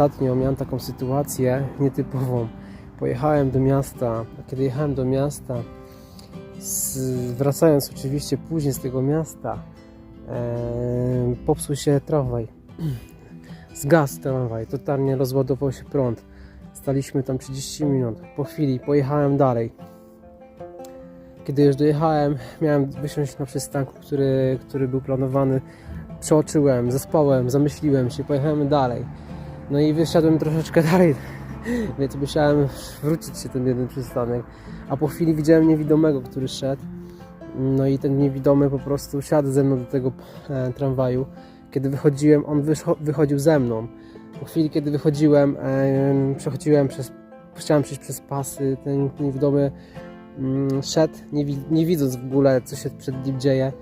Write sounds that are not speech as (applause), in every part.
Ostatnio miałem taką sytuację nietypową. Pojechałem do miasta, a kiedy jechałem do miasta, wracając oczywiście później z tego miasta, e, popsuł się tramwaj. (clears throat) Zgasł tramwaj, totalnie rozładował się prąd. Staliśmy tam 30 minut. Po chwili pojechałem dalej. Kiedy już dojechałem, miałem wysiąść na przystanku, który, który był planowany. Przeoczyłem, zaspałem, zamyśliłem się, pojechałem dalej. No i wyszedłem troszeczkę (laughs) dalej, więc musiałem wrócić się ten jeden przystanek. A po chwili widziałem niewidomego, który szedł. No i ten niewidomy po prostu siadł ze mną do tego e, tramwaju. Kiedy wychodziłem, on wyscho- wychodził ze mną. Po chwili, kiedy wychodziłem, e, przechodziłem przez, chciałem przejść przez pasy, ten niewidomy mm, szedł, nie, nie widząc w ogóle, co się przed nim dzieje.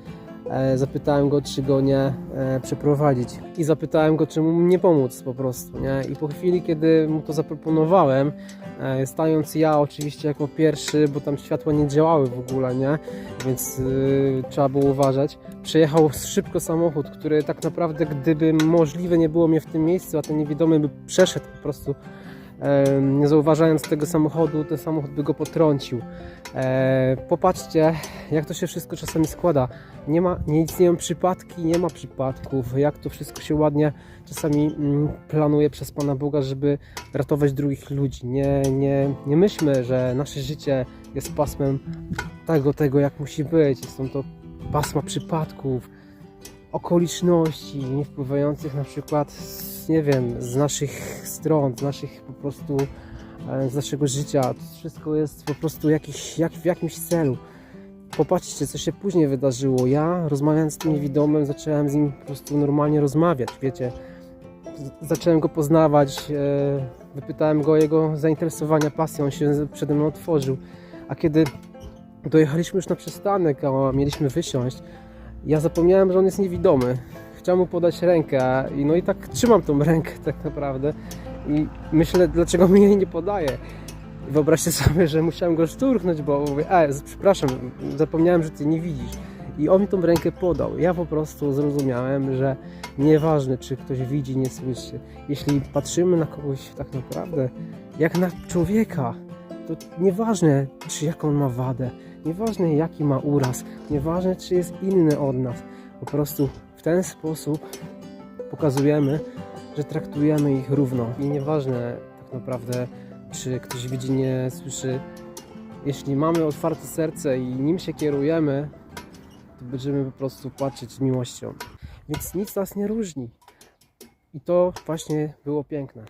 E, zapytałem go, czy go nie e, przeprowadzić. I zapytałem go, czy mu nie pomóc po prostu. Nie? I po chwili, kiedy mu to zaproponowałem, e, stając ja oczywiście jako pierwszy, bo tam światła nie działały w ogóle, nie? więc y, trzeba było uważać. Przejechał szybko samochód, który tak naprawdę, gdyby możliwe nie było mnie w tym miejscu, a ten niewidomy by przeszedł po prostu, nie zauważając tego samochodu, ten samochód by go potrącił. E, popatrzcie, jak to się wszystko czasami składa. Nie ma, nie istnieją przypadki, nie ma przypadków. Jak to wszystko się ładnie czasami mm, planuje przez Pana Boga, żeby ratować drugich ludzi. Nie, nie, nie myślmy, że nasze życie jest pasmem tego, tego jak musi być. Są to pasma przypadków, okoliczności nie wpływających na przykład, nie wiem, z naszych stron, z naszych po prostu e, z naszego życia. To wszystko jest po prostu jakiś, jak, w jakimś celu. Popatrzcie, co się później wydarzyło. Ja, rozmawiając z tym niewidomym, zacząłem z nim po prostu normalnie rozmawiać, wiecie. Zacząłem go poznawać, e, wypytałem go o jego zainteresowania, pasją, on się przede mną otworzył. A kiedy dojechaliśmy już na przystanek, a mieliśmy wysiąść, ja zapomniałem, że on jest niewidomy. Chciałem mu podać rękę, i no i tak trzymam tą rękę tak naprawdę. I myślę, dlaczego mi jej nie podaje. Wyobraźcie sobie, że musiałem go szturchnąć, bo mówię, e, przepraszam, zapomniałem, że ty nie widzisz. I on mi tą rękę podał. Ja po prostu zrozumiałem, że nieważne, czy ktoś widzi, nie słyszy. Jeśli patrzymy na kogoś tak naprawdę jak na człowieka, to nieważne, czy jaką ma wadę, nieważne jaki ma uraz, nieważne, czy jest inny od nas. Po prostu w ten sposób pokazujemy, że traktujemy ich równo. I nieważne tak naprawdę, czy ktoś widzi, nie słyszy. Jeśli mamy otwarte serce i nim się kierujemy, to będziemy po prostu z miłością. Więc nic nas nie różni. I to właśnie było piękne.